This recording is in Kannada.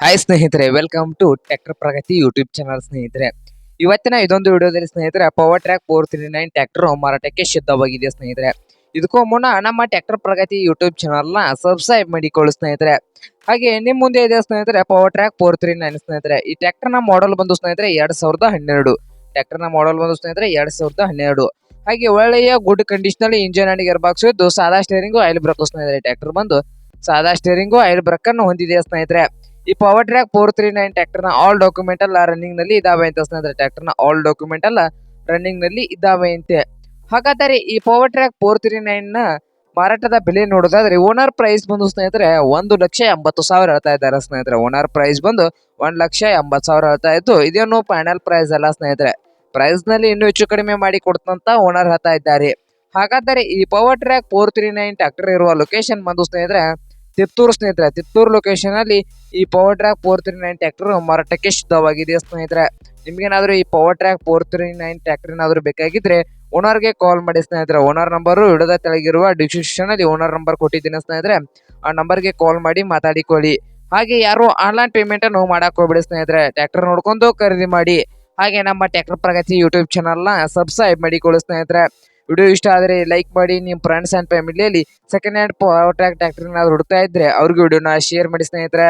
ಹಾಯ್ ಸ್ನೇಹಿತರೆ welcome to tractor Pragati YouTube channel ಸ್ನೇಹಿತರೆ. ಇವತ್ತಿನ ಇದೊಂದು ವಿಡಿಯೋದಲ್ಲಿ ಸ್ನೇಹಿತರೆ Powertrac four three nine tractor ಮಾರಾಟಕ್ಕೆ ಸಿದ್ಧವಾಗಿದೆ ಸ್ನೇಹಿತರೆ. ಇದಕ್ಕೂ ಮುನ್ನ ನಮ್ಮ ಟ್ರ್ಯಾಕ್ಟರ್ ಪ್ರಗತಿ ಯೂಟ್ಯೂಬ್ ಚಾನಲ್ನ ಸಬ್ಸ್ಕ್ರೈಬ್ ಮಾಡಿಕೊಳ್ಳಿ ಸ್ನೇಹಿತರೆ. ಹಾಗೆ ನಿಮ್ಮ ಮುಂದೆ ಇದೆ ಸ್ನೇಹಿತರೆ power track four three nine ಸ್ನೇಹಿತರೆ. ಈ ಟ್ರ್ಯಾಕ್ಟರ್ನ ಮಾಡೆಲ್ ಬಂದು ಸ್ನೇಹಿತರೆ, ಎರಡು ಸಾವಿರದ ಹನ್ನೆರಡು. ಟ್ರ್ಯಾಕ್ಟರ್ನ ಮಾಡೆಲ್ ಬಂದು ಸ್ನೇಹಿತರೆ, ಎರಡ್ ಸಾವಿರದ ಹನ್ನೆರಡು. ಹಾಗೆ ಒಳ್ಳೆಯ ಗುಡ್ ಕಂಡೀಷನಲ್ಲಿ ಇಂಜಿನ್ ಅಂಡ್ ಗೇರ್ ಬಾಕ್ಸ್ ಇದ್ದು, ಸಾದಾ ಸ್ಟೇರಿಂಗು ಆಯಿಲ್ ಬ್ರಕ್ ಸ್ನೇಹಿತರೆ. ಟ್ರ್ಯಾಕ್ಟರ್ ಬಂದು ಸಾದಾ ಸ್ಟೇರಿಂಗು ಆಯಿಲ್ ಬ್ರಕ್ ಹೊಂದಿದೆ ಸ್ನೇಹಿತರೆ. ಈ power track four three nine ಟ್ರ್ಯಾಕ್ಟರ್ನ ಆಲ್ ಡಾಕ್ಯುಮೆಂಟ್ ಎಲ್ಲ ರನ್ನಿಂಗ್ನಲ್ಲಿ ಇದಾವೆ ಅಂತ ಸ್ನೇಹಿತರೆ ಟ್ರ್ಯಾಕ್ಟರ್ನ ಆಲ್ ಡಾಕ್ಯುಮೆಂಟ್ ಎಲ್ಲ ರನ್ನಿಂಗ್ನಲ್ಲಿ ಇದಾವೆ ಅಂತೆ. ಹಾಗಾದರೆ ಈ ಪವರ್ ಟ್ರ್ಯಾಕ್ ಫೋರ್ ತ್ರೀ ನೈನ್ನ ಮಾರಾಟದ ಬೆಲೆ ನೋಡೋದಾದ್ರೆ ಓನರ್ ಪ್ರೈಸ್ ಬಂದು ಸ್ನೇಹಿತರೆ ಒಂದು ಲಕ್ಷ ಎಂಬತ್ತು ಸಾವಿರ ಹೇಳ್ತಾ ಇದ್ದಾರೆ ಸ್ನೇಹಿತರೆ. ಓನರ್ ಪ್ರೈಸ್ ಬಂದು ಒಂದ್ ಲಕ್ಷ ಎಂಬತ್ತು ಸಾವಿರ ಹೇಳ್ತಾ ಇತ್ತು. ಇದೇನು ಫೈನಲ್ ಪ್ರೈಸ್ ಅಲ್ಲ ಸ್ನೇಹಿತರೆ. ಪ್ರೈಸ್ನಲ್ಲಿ ಇನ್ನೂ ಹೆಚ್ಚು ಕಡಿಮೆ ಮಾಡಿ ಕೊಡ್ತಂತ ಓನರ್ ಹೇಳ್ತಾ ಇದ್ದಾರೆ. ಹಾಗಾದರೆ ಈ Powertrac four three nine tractor ಇರುವ ಲೊಕೇಶನ್ ಬಂದು ಸ್ನೇಹಿತರೆ ತಿತ್ತೂರು ಸ್ನೇಹಿತರೆ, ತಿತ್ತೂರು ಲೊಕೇಶನ್ ಅಲ್ಲಿ ಈ Powertrac four three nine tractor ಮಾರಾಟಕ್ಕೆ ಸಿದ್ಧವಾಗಿದೆ ಸ್ನೇಹಿತರೆ. ನಿಮ್ಗೇನಾದ್ರೂ ಈ Powertrac four three nine tractor ಏನಾದ್ರು ಬೇಕಾಗಿದ್ರೆ ಓನರ್ಗೆ ಕಾಲ್ ಮಾಡಿ ಸ್ನೇಹಿತರೆ. ಓನರ್ ನಂಬರ್ ಹಿಡಿದ ತೆಳಗಿರುವ ಡಿಸ್ಕ್ರಿಪ್ಷನ್ ಅಲ್ಲಿ ಓನರ್ ನಂಬರ್ ಕೊಟ್ಟಿದ್ದೀನಿ ಸ್ನೇಹಿತರೆ. ಆ ನಂಬರ್ಗೆ ಕಾಲ್ ಮಾಡಿ ಮಾತಾಡಿಕೊಳ್ಳಿ. ಹಾಗೆ ಯಾರು ಆನ್ಲೈನ್ ಪೇಮೆಂಟ್ ಅನ್ನು ಮಾಡಕ್ ಹೋಗ್ಬೇಡಿ ಸ್ನೇಹಿತರೆ. ಟ್ರ್ಯಾಕ್ಟರ್ ನೋಡ್ಕೊಂಡು ಖರೀದಿ ಮಾಡಿ. ಹಾಗೆ ನಮ್ಮ ಟ್ರ್ಯಾಕ್ಟರ್ ಪ್ರಗತಿ ಯೂಟ್ಯೂಬ್ ಚಾನಲ್ನ ಸಬ್ಸ್ಕ್ರೈಬ್ ಮಾಡಿಕೊಳ್ಳಿ ಸ್ನೇಹಿತರೆ. ವಿಡಿಯೋ ಇಷ್ಟ ಆದರೆ ಲೈಕ್ ಮಾಡಿ ನಿಮ್ಮ ಫ್ರೆಂಡ್ಸ್ ಆ್ಯಂಡ್ ಫ್ಯಾಮಿಲಿಯಲ್ಲಿ second hand Powertrac tractor ಏನಾದ್ರು ಹುಡುಕ್ತಾ ಇದ್ರೆ ಅವ್ರಿಗೆ ವಿಡಿಯೋನ ಶೇರ್ ಮಾಡಿ ಸ್ನೇಹಿತರೆ.